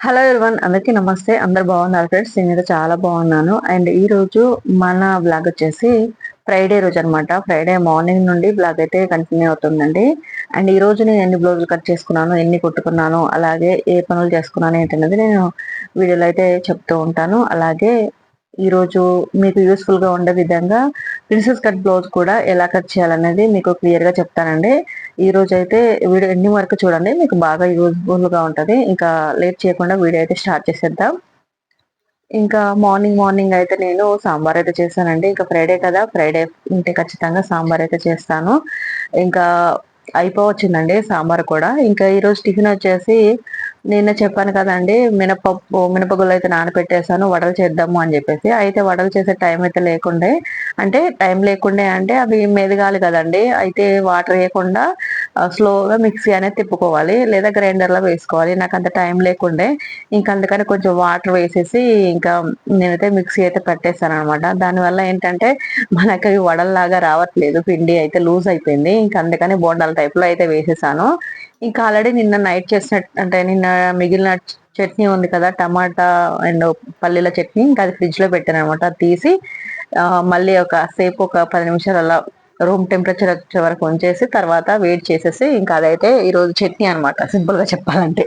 Hello everyone అందరికీ నమస్తే. అందరు బాగున్నారు ఫ్రెండ్స్ నేనైతే చాలా బాగున్నాను. అండ్ ఈ రోజు మన బ్లాగ్ వచ్చేసి ఫ్రైడే రోజు అనమాట ఫ్రైడే మార్నింగ్ నుండి బ్లాగ్ అయితే కంటిన్యూ అవుతుందండి. అండ్ ఈ రోజు నేను ఎన్ని బ్లౌజులు కట్ చేసుకున్నాను ఎన్ని కుట్టుకున్నాను అలాగే ఏ పనులు చేసుకున్నాను ఏంటనేది నేను వీడియోలో అయితే చెప్తూ ఉంటాను. అలాగే ఈరోజు మీకు యూస్ఫుల్గా ఉండే విధంగా ప్రిన్సెస్ కట్ బ్లౌజ్ కూడా ఎలా కట్ చేయాలనేది మీకు క్లియర్గా చెప్తానండి. ఈ రోజు అయితే వీడియో ఎన్ని వరకు చూడండి మీకు బాగా యూస్ఫుల్గా ఇంకా లేట్ చేయకుండా వీడియో అయితే స్టార్ట్ చేసేద్దాం. ఇంకా మార్నింగ్ మార్నింగ్ అయితే నేను సాంబార్ అయితే చేశానండి ఇంకా ఫ్రైడే కదా ఫ్రైడే ఉంటే ఖచ్చితంగా సాంబార్ అయితే చేస్తాను. ఇంకా అయిపోవచ్చిందండి సాంబార్ కూడా. ఇంకా ఈరోజు టిఫిన్ వచ్చేసి నిన్న చెప్పాను కదండి మినపప్పు మినపగుళ్ళు అయితే నానపెట్టేసాను వడలు చేద్దాము అని చెప్పేసి. అయితే వడలు చేసే టైం అయితే లేకుండే అంటే టైం లేకుండే అంటే అవి మెదగాలి కదండి. అయితే వాటర్ వేయకుండా స్లోగా మిక్సీ అనేది తిప్పుకోవాలి లేదా గ్రైండర్లో వేసుకోవాలి. నాకు అంత టైం లేకుండే. ఇంకా అందుకని కొంచెం వాటర్ వేసేసి ఇంకా నేనైతే మిక్సీ అయితే పెట్టేస్తాను అనమాట దానివల్ల ఏంటంటే మనకి అవి వడల్లాగా రావట్లేదు. పిండి అయితే లూజ్ అయిపోయింది. ఇంకా అందుకని బోండాల టైప్లో అయితే వేసేసాను. ఇంకా ఆల్రెడీ నిన్న నైట్ చేసినట్టు అంటే నిన్న మిగిలిన చట్నీ ఉంది కదా టమాటా అండ్ పల్లీల చట్నీ. ఇంకా అది ఫ్రిడ్జ్లో పెట్టాను అనమాట తీసి మళ్ళీ ఒక సేపు ఒక పది నిమిషాలు అలా రూమ్ టెంపరేచర్ వచ్చే వరకు ఉంచేసి తర్వాత వేడి చేసేసి ఇంకా అదైతే ఈరోజు చట్నీ అనమాట సింపుల్గా చెప్పాలంటే.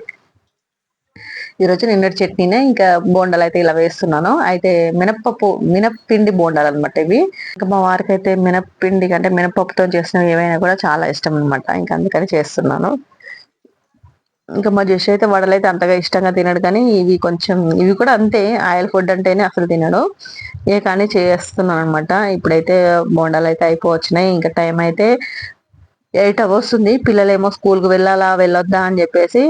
ఈరోజు నిన్నటి చట్నీనే ఇంకా బోండాలు అయితే ఇలా వేస్తున్నాను. అయితే మినప్పప్పు మినప్పిండి బోండాలు అనమాట ఇవి. ఇంకా మా వారికి అయితే మినప్పిండి కంటే మినపప్పుతో చేసినవి ఏవైనా కూడా చాలా ఇష్టం అనమాట ఇంకా అందుకని చేస్తున్నాను. ఇంకా మా జస్ట్ అయితే వడలు అయితే అంతగా ఇష్టంగా తినడు కానీ ఇవి కొంచెం ఇవి కూడా అంతే. ఆయిల్ ఫుడ్ అంటేనే అసలు తినడు. ఏ కానీ చేస్తున్నాను అనమాట ఇప్పుడైతే బోండాలు అయితే అయిపోవచ్చినాయి. ఇంకా టైం అయితే ఎయిట్ వస్తుంది పిల్లలేమో స్కూల్కి వెళ్ళాలా వెళ్ళొద్దా అని చెప్పేసి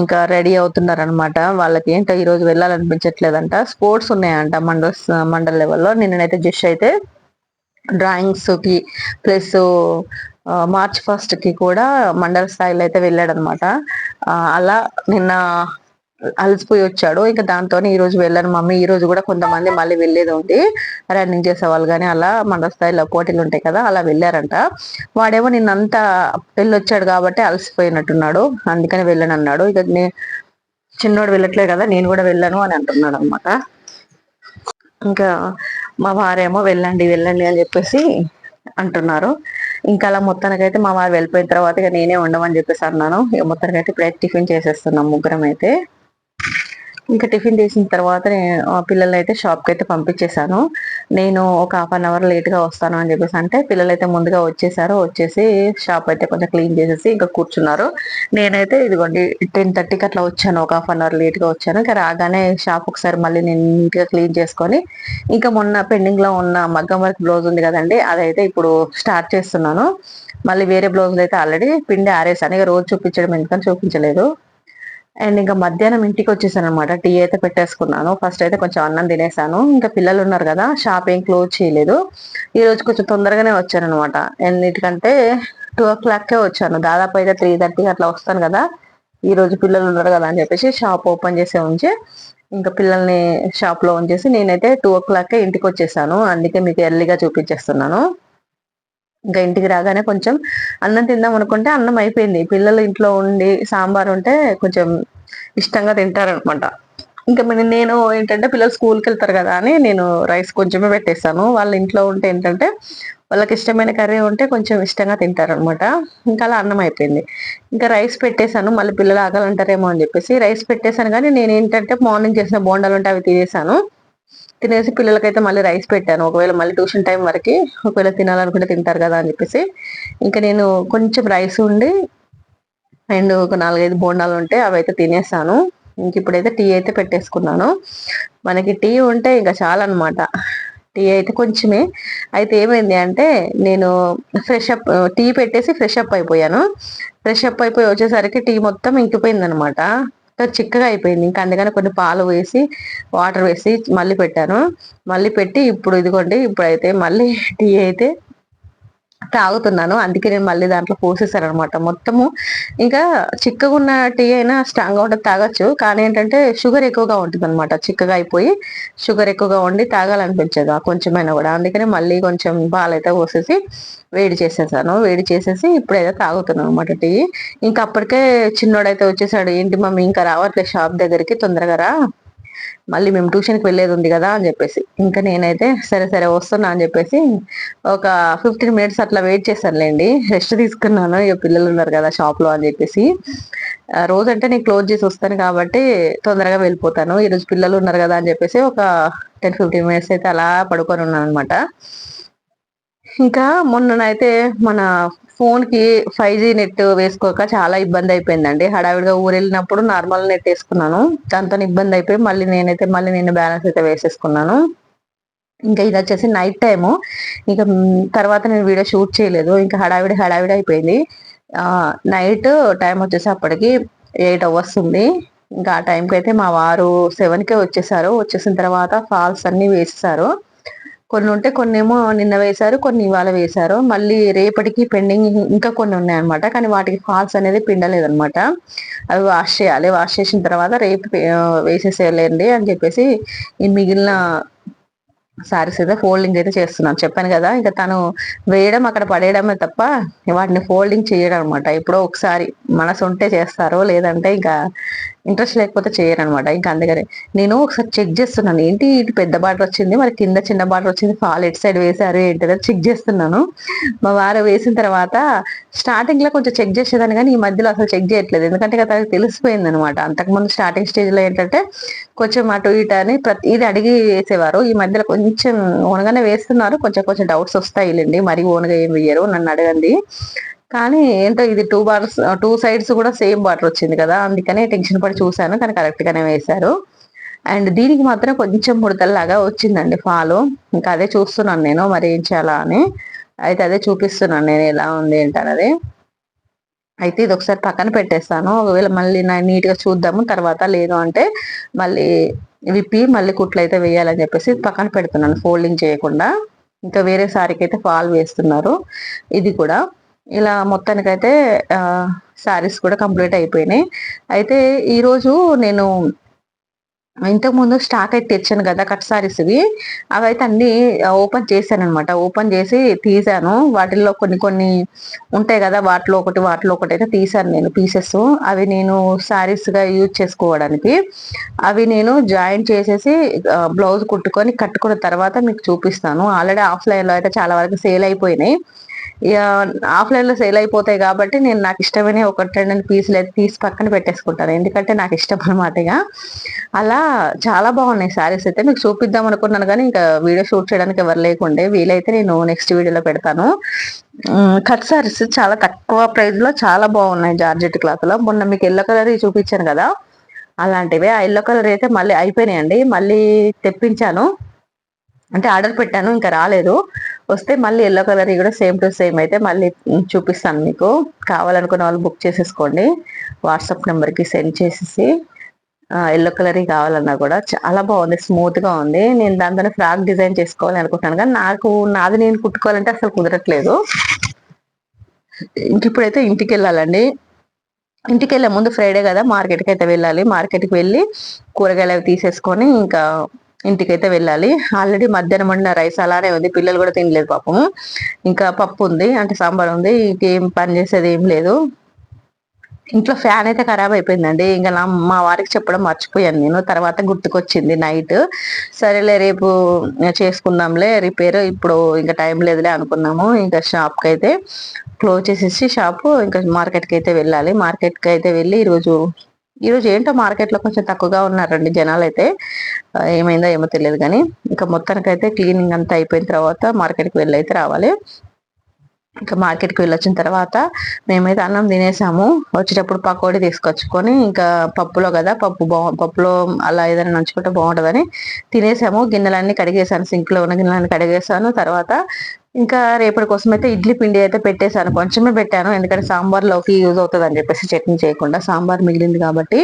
ఇంకా రెడీ అవుతున్నారు అనమాట వాళ్ళకి ఏంటో ఈరోజు వెళ్ళాలనిపించట్లేదంట. స్పోర్ట్స్ ఉన్నాయంట మండల్ మండల్ లెవెల్లో. నిన్ననైతే జస్ట్ అయితే డ్రాయింగ్స్కి ప్లస్ మార్చ్ ఫస్ట్కి కూడా మండల స్థాయిలో అయితే వెళ్ళాడు అనమాట అలా నిన్న అలసిపోయి వచ్చాడు. ఇంకా దాంతో ఈ రోజు వెళ్ళాను మమ్మీ. ఈ రోజు కూడా కొంతమంది మళ్ళీ వెళ్ళేది ఉంది రన్నింగ్ చేసే వాళ్ళు కానీ అలా మండల స్థాయిలో పోటీలు ఉంటాయి కదా అలా వెళ్ళారంట. వాడేమో నిన్నంతా వెళ్ళొచ్చాడు కాబట్టి అలసిపోయినట్టున్నాడు. అందుకని వెళ్ళను అన్నాడు ఇక చిన్నోడు వెళ్ళట్లేదు కదా నేను కూడా వెళ్ళను అని అంటున్నాడు అనమాట ఇంకా మా వారేమో వెళ్ళండి వెళ్ళండి అని చెప్పేసి అంటున్నారు. ఇంకా అలా మొత్తానికైతే మా వారు వెళ్ళిపోయిన తర్వాత ఇక నేనే ఉండమని చెప్పేసి అన్నాను. ఇక మొత్తానికైతే ఇప్పుడైతే టిఫిన్ చేసేస్తున్నాం ముగ్గురం అయితే ఇంకా టిఫిన్ చేసిన తర్వాత పిల్లల్ని అయితే షాప్కి అయితే పంపించేశాను. నేను ఒక హాఫ్ అన్ అవర్ లేట్గా వస్తాను అని చెప్పేసి అంటే పిల్లలు అయితే ముందుగా వచ్చేసారు. వచ్చేసి షాప్ అయితే కొంచెం క్లీన్ చేసేసి ఇంకా కూర్చున్నారు. నేనైతే ఇదిగోండి టెన్ థర్టీకి అట్లా వచ్చాను. ఒక హాఫ్ అన్ అవర్ లేట్గా వచ్చాను. ఇంకా రాగానే షాప్ ఒకసారి మళ్ళీ నేను నీట్గా క్లీన్ చేసుకొని ఇంకా మొన్న పెండింగ్లో ఉన్న మగ్గం వర్క్ బ్లౌజ్ ఉంది కదండి అదైతే ఇప్పుడు స్టార్ట్ చేస్తున్నాను. మళ్ళీ వేరే బ్లౌజులు అయితే ఆల్రెడీ పిండి ఆరేసాను. ఇక రోజు చూపించడం ఎందుకని చూపించలేదు. అండ్ ఇంకా మధ్యాహ్నం ఇంటికి వచ్చేసాను అనమాట టీ అయితే పెట్టేసుకున్నాను. ఫస్ట్ అయితే కొంచెం అన్నం తినేసాను. ఇంకా పిల్లలు ఉన్నారు కదా షాప్ ఏం క్లోజ్ చేయలేదు. ఈ రోజు కొంచెం తొందరగానే వచ్చాను అనమాట ఎన్నిటికంటే టూ ఓ క్లాక్కే వచ్చాను. దాదాపు అయితే త్రీ థర్టీకి అట్లా వస్తాను కదా ఈ రోజు పిల్లలు ఉన్నారు కదా అని చెప్పేసి షాప్ ఓపెన్ చేసే ఉంచి ఇంకా పిల్లల్ని షాప్లో ఉంచేసి నేనైతే టూ ఓ క్లాక్కే ఇంటికి వచ్చేసాను. అందుకే మీకు ఎర్లీగా చూపించేస్తున్నాను. ఇంకా ఇంటికి రాగానే కొంచెం అన్నం తిందాం అనుకుంటే అన్నం అయిపోయింది. పిల్లలు ఇంట్లో ఉండి సాంబార్ ఉంటే కొంచెం ఇష్టంగా తింటారనమాట. ఇంకా నేను ఏంటంటే పిల్లలు స్కూల్కి వెళ్తారు కదా అని నేను రైస్ కొంచెమే పెట్టేస్తాను. వాళ్ళ ఇంట్లో ఉంటే ఏంటంటే వాళ్ళకి ఇష్టమైన కర్రీ ఉంటే కొంచెం ఇష్టంగా తింటారనమాట. ఇంకా అలా అన్నం అయిపోయింది. ఇంకా రైస్ పెట్టేశాను. మళ్ళీ పిల్లలు ఆగాలంటారేమో అని చెప్పేసి రైస్ పెట్టేశాను. కానీ నేను ఏంటంటే మార్నింగ్ చేసిన బోండాలు ఉంటే అవి తీసేసాను తినేసి పిల్లలకైతే మళ్ళీ రైస్ పెట్టాను. ఒకవేళ మళ్ళీ ట్యూషన్ టైం వరకు ఒకవేళ తినాలనుకుంటే తింటారు కదా అని చెప్పేసి ఇంకా నేను కొంచెం రైస్ ఉండి అండ్ ఒక నాలుగైదు బోండాలు ఉంటే అవి అయితే తినేసాను. ఇంక ఇప్పుడైతే టీ అయితే పెట్టేసుకున్నాను. మనకి టీ ఉంటే ఇంకా చాలన్నమాట. టీ అయితే కొంచెమే. అయితే ఏమైంది అంటే నేను ఫ్రెష్ అప్ టీ పెట్టేసి ఫ్రెష్ అప్ అయిపోయాను. ఫ్రెష్ అప్ అయిపోయి వచ్చేసరికి టీ మొత్తం ఇంకిపోయింది అనమాట చిక్కగా అయిపోయింది. ఇంకా అందుకని కొన్ని పాలు వేసి వాటర్ వేసి మళ్ళీ పెట్టాను. మళ్ళీ పెట్టి ఇప్పుడు ఇదిగోండి ఇప్పుడైతే మళ్ళీ టీ అయితే తాగుతున్నాను. అందుకే నేను మళ్ళీ దాంట్లో పోసేసాను అనమాట మొత్తము ఇంకా చిక్కగా ఉన్న టీ అయినా స్ట్రాంగ్గా ఉంటుంది తాగొచ్చు. కానీ ఏంటంటే షుగర్ ఎక్కువగా ఉంటుంది అనమాట చిక్కగా అయిపోయి షుగర్ ఎక్కువగా ఉండి తాగాలనిపించదు. ఆ కొంచెమైనా కూడా. అందుకనే మళ్ళీ కొంచెం పాలైతే పోసేసి వేడి చేసేసాను. వేడి చేసేసి ఇప్పుడైతే తాగుతున్నాను అనమాట టీ. ఇంకా అప్పటికే చిన్నోడైతే వచ్చేసాడు. ఏంటి మమ్మీ ఇంకా రావట్లేదు షాప్ దగ్గరికి? తొందరగా రా. మళ్ళీ మేము ట్యూషన్కి వెళ్ళేది ఉంది కదా అని చెప్పేసి. ఇంకా నేనైతే సరే సరే వస్తున్నా అని చెప్పేసి ఒక ఫిఫ్టీన్ మినిట్స్ అట్లా వెయిట్ చేశానులేండి. రెస్ట్ తీసుకున్నాను. ఇక పిల్లలు ఉన్నారు కదా షాప్లో అని చెప్పేసి. రోజంటే నేను క్లోజ్ చేసి వస్తాను కాబట్టి తొందరగా వెళ్ళిపోతాను. ఈరోజు పిల్లలు ఉన్నారు కదా అని చెప్పేసి ఒక టెన్ ఫిఫ్టీన్ మినిట్స్ అయితే అలా పడుకొని ఉన్నాను అనమాట ఇంకా మొన్ననైతే మన ఫోన్కి ఫైవ్ జీ నెట్ వేసుకోక చాలా ఇబ్బంది అయిపోయిందండి. హడావిడిగా ఊరు వెళ్ళినప్పుడు నార్మల్ నెట్ వేసుకున్నాను. దాంతో ఇబ్బంది అయిపోయి మళ్ళీ నేనైతే మళ్ళీ నేను బ్యాలెన్స్ అయితే వేసేసుకున్నాను. ఇంకా ఇది వచ్చేసి నైట్ టైము ఇంకా తర్వాత నేను వీడియో షూట్ చేయలేదు. ఇంకా హడావిడి హడావిడి అయిపోయింది. నైట్ టైం వచ్చేసి అప్పటికి ఎయిట్ అవర్స్ ఉంది. ఇంకా ఆ టైంకి అయితే మా వారు సెవెన్కే వచ్చేసారు. వచ్చేసిన తర్వాత ఫాల్స్ అన్ని వేసేసారు. కొన్ని ఉంటే కొన్ని ఏమో నిన్న వేశారు కొన్ని ఇవాళ వేశారు. మళ్ళీ రేపటికి పెండింగ్ ఇంకా కొన్ని ఉన్నాయన్నమాట. కానీ వాటికి ఫాల్స్ అనేది పిండలేదనమాట అవి వాష్ చేయాలి. వాష్ చేసిన తర్వాత రేపు వేసేసేయాలండి అని చెప్పేసి ఈ మిగిలిన సారీస్ అయితే ఫోల్డింగ్ అయితే చేస్తున్నాను. చెప్పాను కదా ఇంకా తను వేయడం అక్కడ పడేయడమే తప్ప వాటిని ఫోల్డింగ్ చేయడం అనమాట ఎప్పుడో ఒకసారి మనసు ఉంటే చేస్తారు లేదంటే ఇంకా ఇంట్రెస్ట్ లేకపోతే చేయరు అనమాట ఇంకా అందుకనే నేను ఒకసారి చెక్ చేస్తున్నాను. ఏంటి ఇటు పెద్ద బాటర్ వచ్చింది? మరి కింద చిన్న బాటర్ వచ్చింది. ఫాల్ ఎటు సైడ్ వేశారు ఏంటిదో చెక్ చేస్తున్నాను. మా వారు వేసిన తర్వాత స్టార్టింగ్లో కొంచెం చెక్ చేసేదాన్ని కానీ ఈ మధ్యలో అసలు చెక్ చేయట్లేదు. ఎందుకంటే కదా తెలిసిపోయింది అనమాట అంతకుముందు స్టార్టింగ్ స్టేజ్లో ఏంటంటే కొంచెం అటు ఇటు అని ప్రతి ఇది అడిగి వేసేవారు. ఈ మధ్యలో కొంచెం ఓనగానే వేస్తున్నారు. కొంచెం కొంచెం డౌట్స్ వస్తాయిలేండి. మరి ఓనగా ఏం వేయరు? నన్ను అడగండి. కానీ ఏంటో ఇది టూ బార్స్ టూ సైడ్స్ కూడా సేమ్ బార్డర్ వచ్చింది కదా అందుకనే టెన్షన్ పడి చూశాను కానీ కరెక్ట్ గానే వేశారు. అండ్ దీనికి మాత్రం కొంచెం ముడతల్లాగా వచ్చిందండి ఫాలు ఇంకా అదే చూస్తున్నాను నేను మరి ఏం చేయాలా అని. అయితే అదే చూపిస్తున్నాను నేను ఎలా ఉంది ఏంటన్నది. అయితే ఇది ఒకసారి పక్కన పెట్టేస్తాను. ఒకవేళ మళ్ళీ నీట్గా చూద్దాము తర్వాత లేదు అంటే మళ్ళీ విప్పి మళ్ళీ కుట్లు అయితే వేయాలని చెప్పేసి పక్కన పెడుతున్నాను ఫోల్డింగ్ చేయకుండా. ఇంకా వేరే సారీకి అయితే ఫాల్ వేస్తున్నారు ఇది కూడా. ఇలా మొత్తానికైతే శారీస్ కూడా కంప్లీట్ అయిపోయినాయి. అయితే ఈరోజు నేను ఇంతకుముందు స్టాక్ అయితే తెచ్చాను కదా కట్ సారీస్ ఇవి. అవైతే అన్ని ఓపెన్ చేశాను అనమాట ఓపెన్ చేసి తీసాను. వాటిల్లో కొన్ని కొన్ని ఉంటాయి కదా వాటిలో ఒకటి వాటిలో ఒకటి అయితే తీసాను నేను పీసెస్. అవి నేను శారీస్గా యూజ్ చేసుకోవడానికి. అవి నేను జాయిన్ చేసేసి బ్లౌజ్ కుట్టుకొని కట్టుకున్న తర్వాత మీకు చూపిస్తాను. ఆల్రెడీ ఆఫ్లైన్లో అయితే చాలా వరకు సేల్ అయిపోయినాయి. ఆఫ్లైన్లో సేల్ అయిపోతాయి కాబట్టి నేను నాకు ఇష్టమైన ఒకటి రెండు పీసులు అయితే తీసి పక్కన పెట్టేసుకుంటాను. ఎందుకంటే నాకు ఇష్టం అనమాట అలా చాలా బాగున్నాయి శారీస్ అయితే. మీకు చూపిద్దాం అనుకున్నాను కానీ ఇంకా వీడియో షూట్ చేయడానికి ఎవరు లేకుండే. వీలైతే నేను నెక్స్ట్ వీడియోలో పెడతాను. కట్ శారీస్ చాలా తక్కువ ప్రైస్లో చాలా బాగున్నాయి జార్జెట్ క్లాత్లో మొన్న మీకు ఎల్లో కలర్ చూపించాను కదా. అలాంటివి. ఆ ఎల్లో కలర్ అయితే మళ్ళీ అయిపోయినాయండి. మళ్ళీ తెప్పించాను. అంటే ఆర్డర్ పెట్టాను ఇంకా రాలేదు. వస్తే మళ్ళీ ఎల్లో కలర్ కూడా సేమ్ టు సేమ్ అయితే మళ్ళీ చూపిస్తాను మీకు. కావాలనుకున్న వాళ్ళు బుక్ చేసేసుకోండి. వాట్సాప్ నెంబర్కి సెండ్ చేసేసి ఎల్లో కలర్ కావాలన్నా కూడా చాలా బాగుంది స్మూత్గా ఉంది. నేను దాంతో ఫ్రాక్ డిజైన్ చేసుకోవాలి అనుకుంటున్నాను కానీ నాకు నాది నేను కుట్టుకోవాలంటే అసలు కుదరట్లేదు. ఇప్పుడైతే ఇంటికి వెళ్ళాలండి. ఇంటికి వెళ్ళే ముందు ఫ్రైడే కదా మార్కెట్కి అయితే వెళ్ళాలి. మార్కెట్కి వెళ్ళి కూరగాయలు అవి తీసేసుకొని ఇంకా ఇంటికైతే వెళ్ళాలి. ఆల్రెడీ మధ్యాహ్నం వండిన రైస్ అలానే ఉంది. పిల్లలు కూడా తినలేదు పాపం. ఇంకా పప్పు ఉంది అంటే సాంబార్ ఉంది. ఇంకేం పని చేసేది ఏం లేదు. ఇంట్లో ఫ్యాన్ అయితే ఖరాబ్ అయిపోయిందండి. ఇంకా మా వారికి చెప్పడం మర్చిపోయాను నేను. తర్వాత గుర్తుకొచ్చింది నైట్. సరేలే రేపు చేసుకుందాంలే రిపేర్. ఇప్పుడు ఇంకా టైం లేదులే అనుకున్నాము. ఇంకా షాప్కి అయితే క్లోజ్ చేసేసి షాపు ఇంకా మార్కెట్కి అయితే వెళ్ళాలి. మార్కెట్కి అయితే వెళ్ళి ఈరోజు ఈరోజు ఏంటో మార్కెట్లో కొంచెం తక్కువగా ఉన్నారండి జనాలు అయితే ఏమైందో ఏమో తెలియదు కానీ ఇంకా మొత్తానికైతే క్లీనింగ్ అంతా అయిపోయిన తర్వాత మార్కెట్కి వెళ్ళి అయితే రావాలి. ఇంకా మార్కెట్కి వెళ్ళొచ్చిన తర్వాత మేమైతే అన్నం తినేసాము. వచ్చేటప్పుడు పకోడీ తీసుకొచ్చుకొని ఇంకా పప్పులో కదా పప్పు బాగు పప్పులో అలా ఏదైనా నంచుకుంటే బాగుంటుందని తినేసాము. గిన్నెలన్నీ కడిగేసాను సింక్లో ఉన్న గిన్నెలన్నీ కడిగేసాను. తర్వాత ఇంకా రేపటి కోసం అయితే ఇడ్లీ పిండి అయితే పెట్టేశాను. కొంచెమే పెట్టాను. ఎందుకంటే సాంబార్లోకి యూజ్ అవుతుంది అని చెప్పేసి చట్నీ చేయకుండా సాంబార్ మిగిలింది కాబట్టి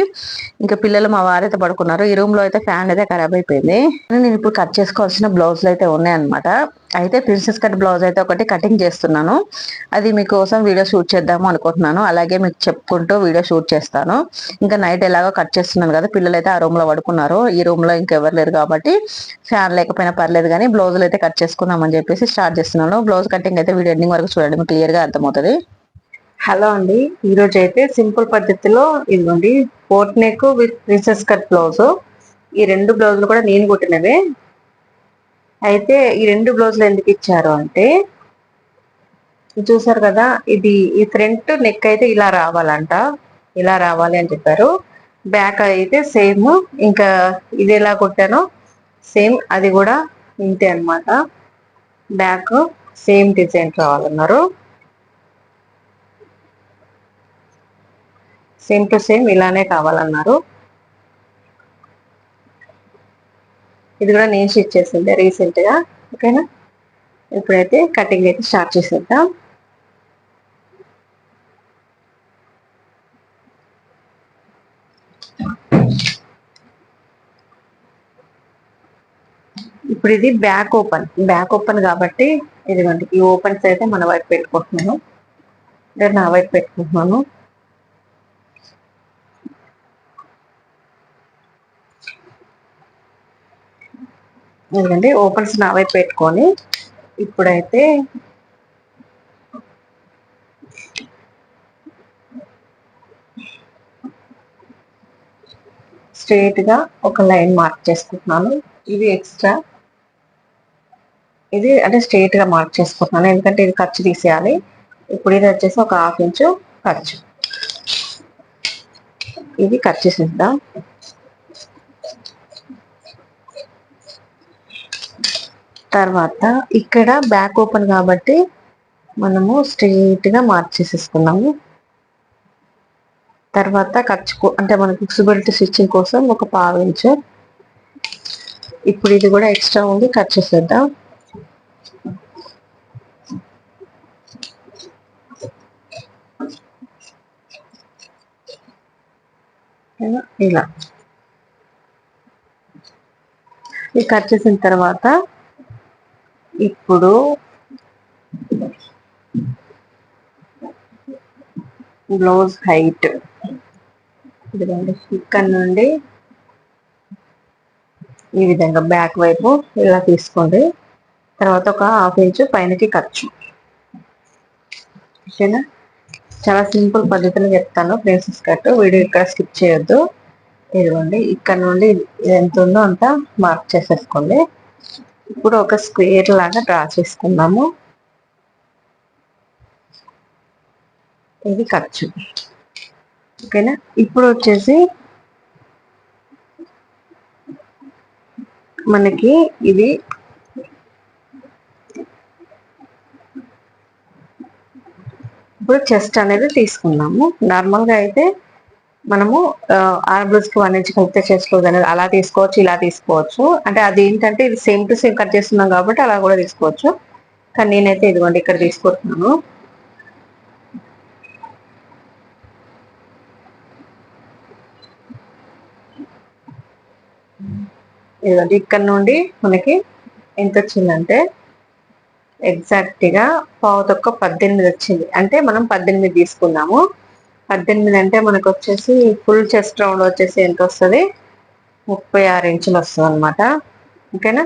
ఇంకా పిల్లలు మా వారైతే పడుకున్నారు. ఈ రూమ్లో అయితే ఫ్యాన్ అయితే ఖరాబ్ అయిపోయింది. నేను ఇప్పుడు కట్ చేసుకోవాల్సిన బ్లౌజ్లు అయితే ఉన్నాయన్నమాట. అయితే ప్రిన్సెస్ కట్ బ్లౌజ్ అయితే ఒకటి కటింగ్ చేస్తున్నాను. అది మీకోసం వీడియో షూట్ చేద్దాము అనుకుంటున్నాను. అలాగే మీకు చెప్పుకుంటూ వీడియో షూట్ చేస్తాను. ఇంకా నైట్ ఎలాగో కట్ చేస్తున్నాను కదా పిల్లలు అయితే ఆ రూమ్లో పడుకున్నారు. ఈ రూమ్లో ఇంకెవరు లేరు కాబట్టి ఫ్యాన్ లేకపోయినా పర్లేదు కానీ బ్లౌజులు అయితే కట్ చేసుకుందామని చెప్పేసి స్టార్ట్ చేస్తున్నాను. బ్లౌజ్ కటింగ్ అయితే వీడియో ఎండింగ్ వరకు చూడండి మీకు క్లియర్గా అర్థమవుతుంది. హలో అండి ఈరోజు అయితే సింపుల్ పద్ధతిలో ఇదిగోండి coat neck with princess cut blouse ఈ రెండు బ్లౌజులు కూడా నేను కుట్టినవే. అయితే ఈ రెండు బ్లౌజులు ఎందుకు ఇచ్చారు అంటే చూసారు కదా ఇది ఈ ఫ్రంట్ నెక్ అయితే ఇలా రావాలంట ఇలా రావాలి అని చెప్పారు. బ్యాక్ అయితే సేమ్ ఇంకా ఇది ఎలా కొట్టానో సేమ్ అది కూడా ఇంతే అనమాట బ్యాక్ సేమ్ డిజైన్ రావాలన్నారు. సేమ్ టు సేమ్ ఇలానే కావాలన్నారు. ఇది కూడా నేను స్టిచ్ చేసిందే రీసెంట్గా ఓకేనా? ఇప్పుడైతే కటింగ్ అయితే స్టార్ట్ చేసేద్దాం. ఇప్పుడు ఇది బ్యాక్ ఓపెన్ బ్యాక్ ఓపెన్ కాబట్టి ఇదిగోండి ఈ ఓపెన్స్ అయితే మన వైపు పెట్టుకుంటున్నాను. అంటే నా వైపు పెట్టుకుంటున్నాను. ఎందుకంటే ఓపెన్స్ నా వైపు పెట్టుకొని ఇప్పుడైతే స్ట్రేట్గా ఒక లైన్ మార్క్ చేసుకుంటున్నాను. ఇది ఎక్స్ట్రా. ఇది అంటే స్ట్రేట్గా మార్క్ చేసుకుంటున్నాను ఎందుకంటే ఇది ఖర్చు తీసేయాలి. ఇప్పుడు ఇది వచ్చేసి ఒక హాఫ్ ఇంచు ఖర్చు. ఇది కట్ చేసేద్దాం తర్వాత ఇక్కడ బ్యాక్ ఓపెన్ కాబట్టి మనము స్ట్రెయిట్గా గా మార్క్ తర్వాత ఖర్చు అంటే మనకి ఫిక్సిబిలిటీ స్టిచ్చింగ్ కోసం ఒక పావు ఇంచు ఇప్పుడు ఇది కూడా ఎక్స్ట్రా ఉంది కట్ చేసేద్దాం. ఇలా. ఇది కట్ చేసిన తర్వాత ఇప్పుడు బ్లౌజ్ హైట్ ఇదిగోండి ఇక్కడ నుండి ఈ విధంగా బ్యాక్ వైపు ఇలా తీసుకోండి. తర్వాత ఒక హాఫ్ ఇంచ్ పైనకి ఖర్చు ఓకేనా? చాలా సింపుల్ పద్ధతిలో చెప్తాను. ప్రిన్సెస్ కట్ వీడియో ఇక్కడ స్కిప్ చేయొద్దు. ఇదిగోండి ఇక్కడ నుండి ఎంత ఉందో అంత మార్క్ చేసేసుకోండి. ఇప్పుడు ఒక స్క్వేర్ లాగా డ్రా చేసుకుందాము. ఇది ఖర్చు. ఓకేనా? ఇప్పుడు వచ్చేసి మనకి ఇది ఇప్పుడు చెస్ట్ అనేది తీసుకున్నాము నార్మల్గా అయితే మనము ఆర్బ్లూస్కి వన్ ఇంచ్ కలిపితే చెస్ట్ అనేది అలా తీసుకోవచ్చు ఇలా తీసుకోవచ్చు. అంటే అది ఏంటంటే ఇది సేమ్ టు సేమ్ కట్ చేస్తున్నాం కాబట్టి అలా కూడా తీసుకోవచ్చు. కానీ నేనైతే ఇదిగోండి ఇక్కడ తీసుకుంటున్నాను ఇదిగోండి ఇక్కడ నుండి మనకి ఎంత వచ్చిందంటే ఎగ్జాక్ట్గా పావు తొక్క పద్దెనిమిది వచ్చింది. అంటే మనం పద్దెనిమిది తీసుకున్నాము. పద్దెనిమిది అంటే మనకు వచ్చేసి ఫుల్ చెస్ట్ రౌండ్ వచ్చేసి ఎంత వస్తుంది ముప్పై ఆరు ఇంచులు వస్తుంది అనమాట ఓకేనా?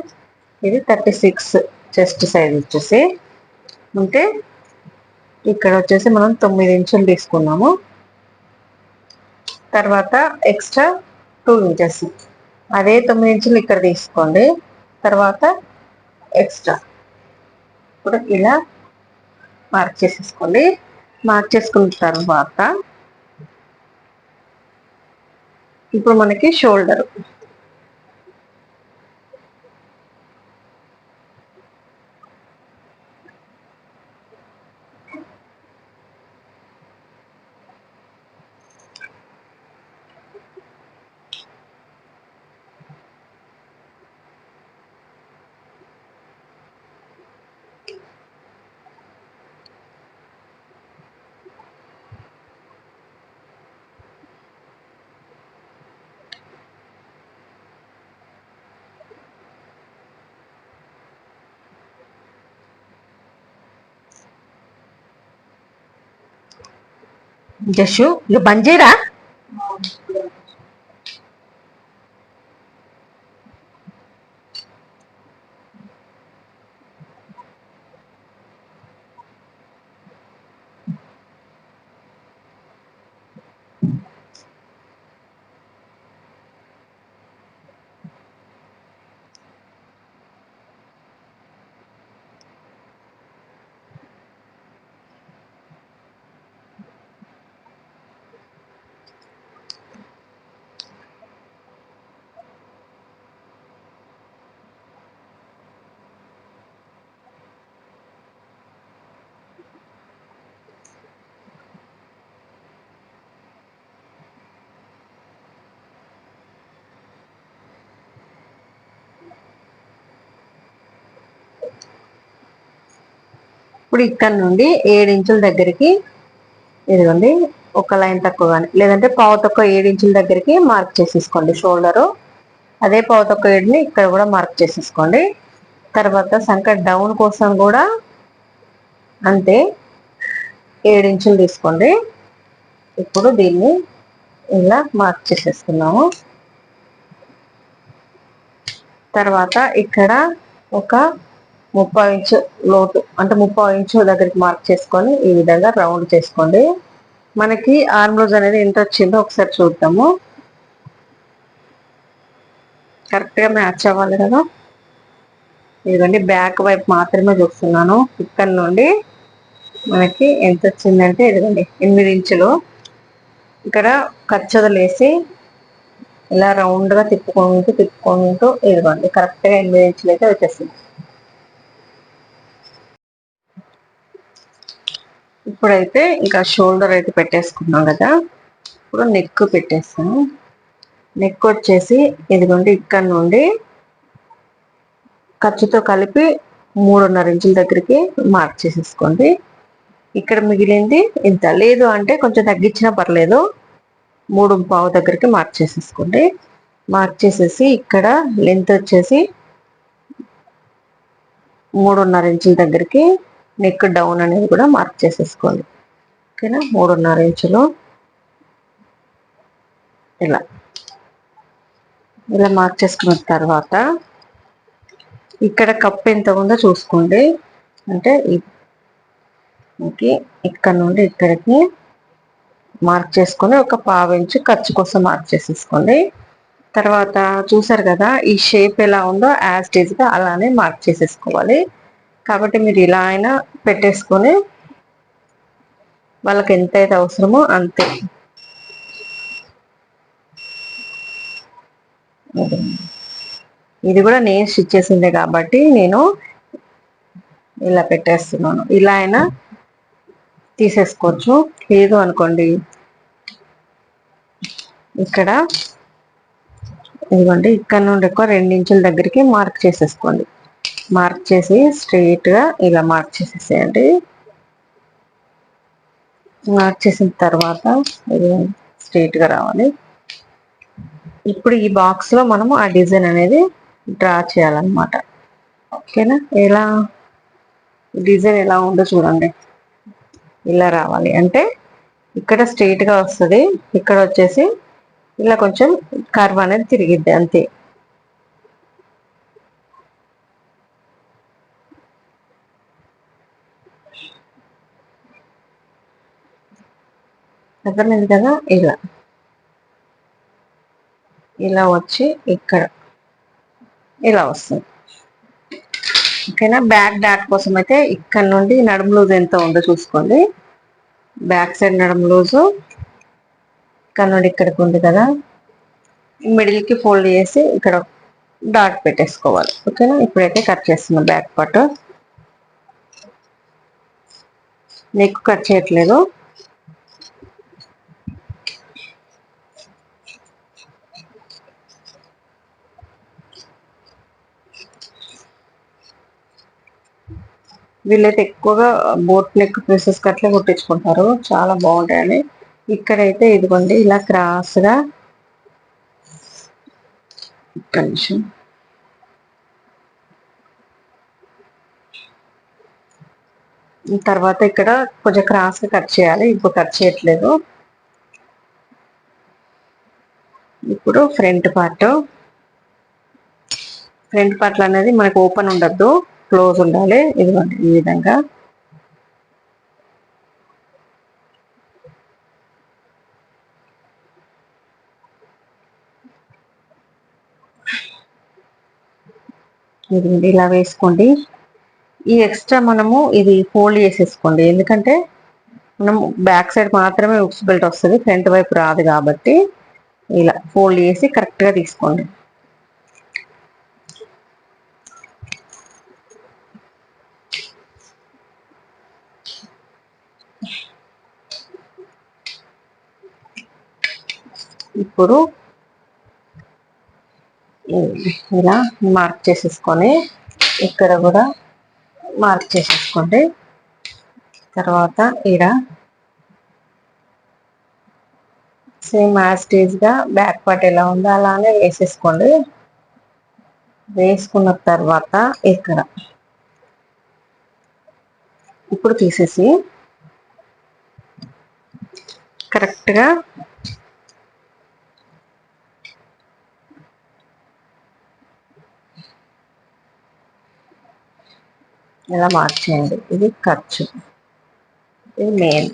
ఇది థర్టీ సిక్స్ చెస్ట్ సైజ్ వచ్చేసి. అంటే ఇక్కడ వచ్చేసి మనం తొమ్మిది ఇంచులు తీసుకున్నాము. తర్వాత ఎక్స్ట్రా టూ ఇంచెస్ అదే తొమ్మిది ఇంచులు ఇక్కడ తీసుకోండి. తర్వాత ఎక్స్ట్రా ఇప్పుడు ఇలా మార్క్ చేసేసుకోండి. మార్క్ చేసుకున్న తర్వాత ఇప్పుడు మనకి షోల్డర్. జషు ఇక బంద్ చేయరా ఇప్పుడు ఇక్కడ నుండి ఏడు ఇంచుల దగ్గరికి ఇదిగోండి ఒక లైన్ తక్కువ కానీ లేదంటే పావు తక్కువ ఏడు ఇంచుల దగ్గరికి మార్క్ చేసేసుకోండి షోల్డరు. అదే పావు తక్కువ ఏడుని ఇక్కడ కూడా మార్క్ చేసేసుకోండి. తర్వాత సంక డౌన్ కోసం కూడా అంతే ఏడు ఇంచులు తీసుకోండి. ఇప్పుడు దీన్ని ఇలా మార్క్ చేసేసుకున్నాము. తర్వాత ఇక్కడ ఒక ముప్పై ఇంచు లోతు అంటే ముప్పై ఇంచు దగ్గరికి మార్క్ చేసుకొని ఈ విధంగా రౌండ్ చేసుకోండి. మనకి ఆర్మ్ రోజ్ అనేది ఎంత వచ్చిందో ఒకసారి చూద్దాము. కరెక్ట్గా మ్యాచ్ అవ్వాలి కదా. ఇదిగోండి బ్యాక్ వైపు మాత్రమే చూస్తున్నాను. ఇక్కడ నుండి మనకి ఎంత వచ్చిందంటే ఇదిగోండి ఎనిమిది ఇంచులు. ఇక్కడ కచ్చదలేసి ఇలా రౌండ్గా తిప్పుకుంటూ తిప్పుకుంటూ ఇదిగోండి కరెక్ట్గా ఎనిమిది ఇంచులు అయితే వచ్చేసింది. ఇప్పుడైతే ఇంకా షోల్డర్ అయితే పెట్టేసుకున్నాం కదా. ఇప్పుడు నెక్ పెట్టేస్తాను. నెక్ వచ్చేసి ఇదిగోండి ఇక్కడ నుండి ఖర్చుతో కలిపి మూడున్నర ఇంచుల దగ్గరికి మార్క్ చేసేసుకోండి. ఇక్కడ మిగిలింది ఇంత. లేదు అంటే కొంచెం తగ్గించినా పర్లేదు. మూడు పావు దగ్గరికి మార్క్ చేసేసుకోండి. మార్క్ చేసేసి ఇక్కడ లెంత్ వచ్చేసి మూడున్నర ఇంచుల దగ్గరికి నెక్ డౌన్ అనేది కూడా మార్క్ చేసేసుకోండి. ఓకేనా? మూడున్నర ఇంచులు. ఇలా. ఇలా మార్క్ చేసుకున్న తర్వాత ఇక్కడ కప్ ఎంత ఉందో చూసుకోండి. అంటే ఇక్కడ నుండి ఇక్కడికి మార్క్ చేసుకొని ఒక పావు ఇంచు ఖర్చు కోసం మార్క్ చేసేసుకోండి. తర్వాత చూసారు కదా ఈ షేప్ ఎలా ఉందో యాజ్గా అలానే మార్క్ చేసేసుకోవాలి. కాబట్టి మీరు ఇలా అయినా పెట్టేసుకొని వాళ్ళకి ఎంతైతే అవసరమో అంతే. ఇది కూడా నేను స్టిచ్ చేసిందే కాబట్టి నేను ఇలా పెట్టేస్తున్నాను. ఇలా అయినా తీసేసుకోవచ్చు. లేదు అనుకోండి. ఇక్కడ ఇదిగోండి ఇక్కడ నుండి ఎక్కువ రెండించుల దగ్గరికి మార్క్ చేసేసుకోండి. మార్క్ చేసి స్ట్రెయిట్గా ఇలా మార్క్ చేసేసేయండి మార్క్ చేసిన తర్వాత ఇది స్ట్రెయిట్గా రావాలి. ఇప్పుడు ఈ బాక్స్లో మనము ఆ డిజైన్ అనేది డ్రా చేయాలన్నమాట. ఓకేనా? ఎలా? డిజైన్ ఎలా ఉందో చూడండి. ఇలా రావాలి. అంటే ఇక్కడ స్ట్రెయిట్గా వస్తుంది ఇక్కడ వచ్చేసి ఇలా కొంచెం కర్వ్ అనేది తిరిగిద్ది అంతే. అర్థమైంది కదా? ఇలా. ఇలా వచ్చి ఇక్కడ. ఇలా వస్తుంది. ఓకేనా? బ్యాక్ డాట్ కోసం అయితే ఇక్కడ నుండి నడుము లూజ్ ఎంత ఉందో చూసుకోండి. బ్యాక్ సైడ్ నడుము లూజు ఇక్కడ నుండి ఇక్కడికి ఉంది కదా. మిడిల్కి ఫోల్డ్ చేసి ఇక్కడ డాట్ పెట్టేసుకోవాలి. ఓకేనా? ఇప్పుడైతే కట్ చేస్తున్నాం బ్యాక్ పార్ట్. నెక్ కట్ చేయట్లేదు. వీళ్ళైతే ఎక్కువగా బోట్ నెక్ ప్రెసెస్ కట్లే కుట్టించుకుంటారు. చాలా బాగుంటాయండి ఇక్కడైతే ఇదిగోండి ఇలా క్రాస్గా కొంచెం తర్వాత ఇక్కడ కొంచెం క్రాస్గా కట్ చేయాలి. ఇప్పుడు కట్ చేయట్లేదు. ఇప్పుడు ఫ్రంట్ పార్ట్. ఫ్రంట్ పార్ట్లు అనేది మనకు ఓపెన్ ఉండద్దు. క్లోజ్ ఉండాలి. ఇదిగోండి ఈ విధంగా. ఇదిగోండి ఇలా వేసుకోండి. ఈ ఎక్స్ట్రా మనము ఇది ఫోల్డ్ చేసేసుకోండి. ఎందుకంటే మనం బ్యాక్ సైడ్ మాత్రమే ఉక్స్ బెల్ట్ వస్తుంది ఫ్రంట్ వైపు రాదు కాబట్టి ఇలా ఫోల్డ్ చేసి కరెక్ట్గా తీసుకోండి. ఇప్పుడు ఇలా మార్క్ చేసేసుకొని ఇక్కడ కూడా మార్క్ చేసేసుకోండి. తర్వాత ఈడ సేమ్ యాజ్ బ్యాక్ పార్ట్ ఎలా ఉందో అలానే వేసేసుకోండి. వేసుకున్న తర్వాత ఇక్కడ ఇప్పుడు తీసేసి కరెక్ట్గా ఇలా మార్చేయండి? ఇది ఖర్చు. ఇది మెయిన్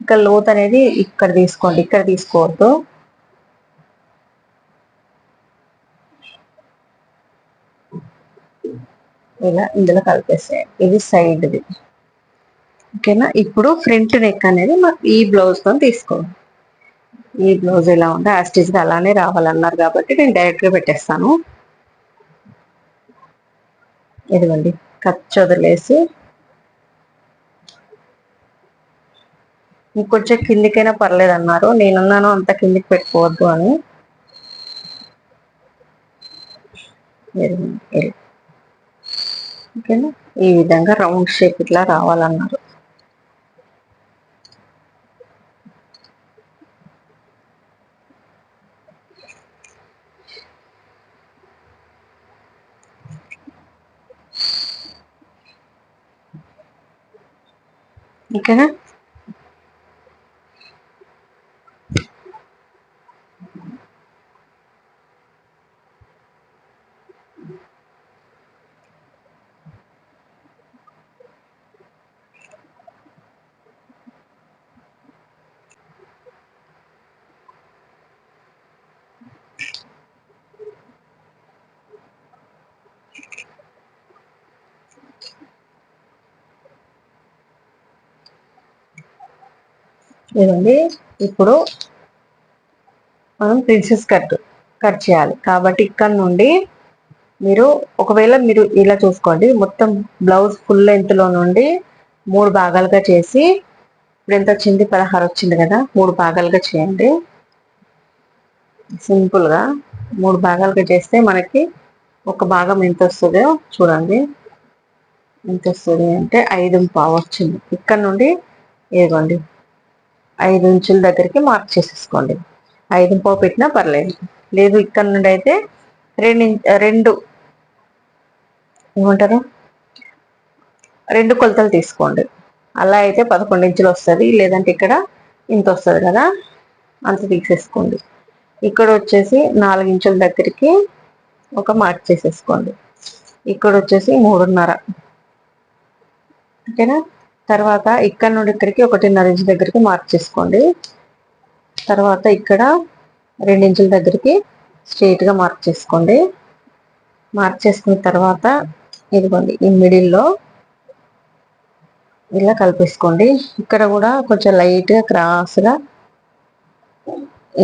ఇంకా లోత్ అనేది ఇక్కడ తీసుకోండి. ఇక్కడ తీసుకోవద్దు. ఇలా ఇందులో కలిపేసేయండి. ఇది సైడ్ది ఓకేనా ఇప్పుడు ఫ్రంట్ నెక్ అనేది మాకు ఈ బ్లౌజ్తో తీసుకోండి. ఈ బ్లౌజ్ ఎలా ఉంటే యాస్టిజ్గా అలానే రావాలన్నారు కాబట్టి నేను డైరెక్ట్గా పెట్టేస్తాను. ఇదిగోండి. ఖర్చు వదిలేసి ఇంకొంచెం కిందికైనా పర్లేదు అన్నారు నేనున్నాను అంత కిందికి పెట్టుకోవద్దు అని. ఓకేనా? ఈ విధంగా రౌండ్ షేప్ ఇట్లా రావాలన్నారు. ఓకేనా ఇదండి ఇప్పుడు మనం ప్రిన్సెస్ కట్ కట్ చేయాలి. కాబట్టి ఇక్కడ నుండి మీరు ఒకవేళ మీరు ఇలా చూసుకోండి. మొత్తం బ్లౌజ్ ఫుల్ లెంత్లో నుండి మూడు భాగాలుగా చేసి ఇప్పుడు ఎంత వచ్చింది? పదహారు వచ్చింది కదా. మూడు భాగాలుగా చేయండి. సింపుల్గా మూడు భాగాలుగా చేస్తే మనకి ఒక భాగం ఎంత వస్తుందో చూడండి. ఎంత వస్తుంది అంటే ఐదు పావు వచ్చింది. ఇక్కడ నుండి ఇదిగోండి. ఐదు ఇంచుల దగ్గరికి మార్క్ చేసేసుకోండి. ఐదు పావు పెట్టినా పర్లేదు. లేదు ఇక్కడ నుండి అయితే రెండు రెండు ఏమంటారు? రెండు కొలతలు తీసుకోండి. అలా అయితే పదకొండు ఇంచులు వస్తుంది లేదంటే ఇక్కడ ఇంత వస్తుంది కదా అంత తీసేసుకోండి. ఇక్కడ వచ్చేసి నాలుగు ఇంచుల దగ్గరికి ఒక మార్క్ చేసేసుకోండి. ఇక్కడ వచ్చేసి మూడున్నర. ఓకేనా? తర్వాత ఇక్కడ నుండి ఇక్కడికి ఒకటిన్నర ఇంచు దగ్గరికి మార్క్ చేసుకోండి. తర్వాత ఇక్కడ రెండించుల దగ్గరికి స్ట్రెయిట్గా మార్క్ చేసుకోండి. మార్క్ చేసుకున్న తర్వాత ఇదిగోండి ఈ మిడిల్లో ఇలా కలిపేసుకోండి. ఇక్కడ కూడా కొంచెం లైట్గా క్రాస్గా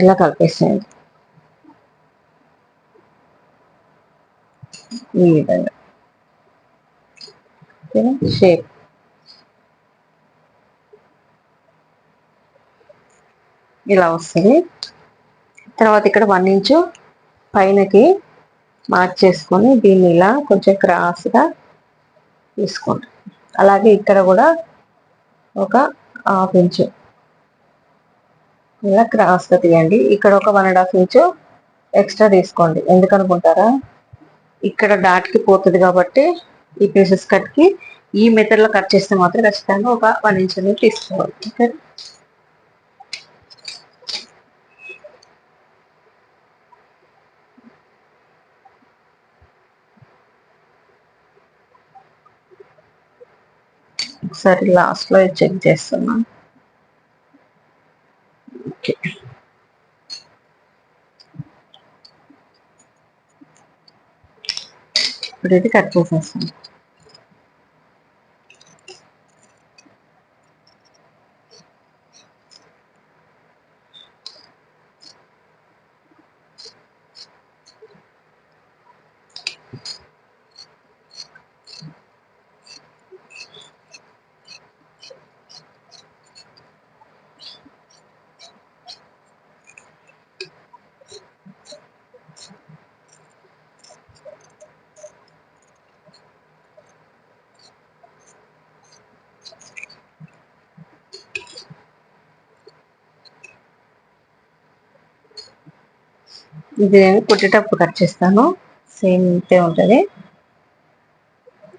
ఇలా కలిపేసేయండి. ఈ విధంగా. షేప్ ఇలా వస్తుంది. తర్వాత ఇక్కడ వన్ ఇంచు పైనకి మార్క్ చేసుకొని దీన్ని ఇలా కొంచెం క్రాస్గా తీసుకోండి. అలాగే ఇక్కడ కూడా ఒక హాఫ్ ఇంచు ఇలా క్రాస్గా తీయండి. ఇక్కడ ఒక one and half inch extra తీసుకోండి. ఎందుకనుకుంటారా? ఇక్కడ డాట్కి పోతుంది కాబట్టి ఈ పీసెస్ కట్కి ఈ మెథడ్లో కట్ చేస్తే మాత్రం ఖచ్చితంగా ఒక వన్ ఇంచ్ అనేది తీసుకోవాలి. ఓకే ఒకసారి లాస్ట్లో చెక్ చేస్తున్నా. ఓకే. ఇప్పుడు ఇది కట్ చేసేస్తాను. ఇది నేను కుట్టేటప్పుడు కట్ చేస్తాను. సేమ్ ఇంతే ఉంటుంది.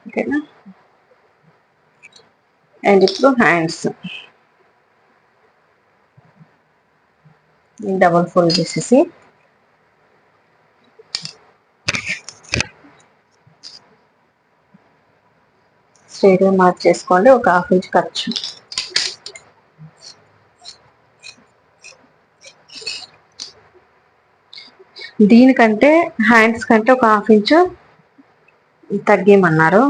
ఓకేనా? అండ్ ఇప్పుడు హ్యాండ్స్ డబల్ ఫోల్డ్ చేసేసి. స్ట్రైట్గా మార్క్ చేసుకోండి ఒక హాఫ్ ఇంచ్ ఖర్చు. దీనికంటే హ్యాండ్స్ కంటే ఒక హాఫ్ ఇంచు తగ్గేయమన్నారు.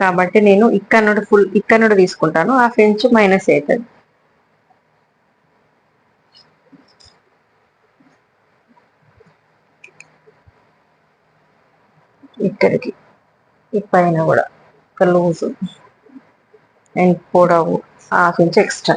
కాబట్టి నేను ఇక్కడ నుండి ఫుల్ ఇక్కడ నుండి తీసుకుంటాను. హాఫ్ ఇంచ్ మైనస్ అవుతుంది ఇక్కడికి ఈ పైన కూడా ఒక లూజు. అండ్ పొడవు హాఫ్ ఇంచ్ ఎక్స్ట్రా.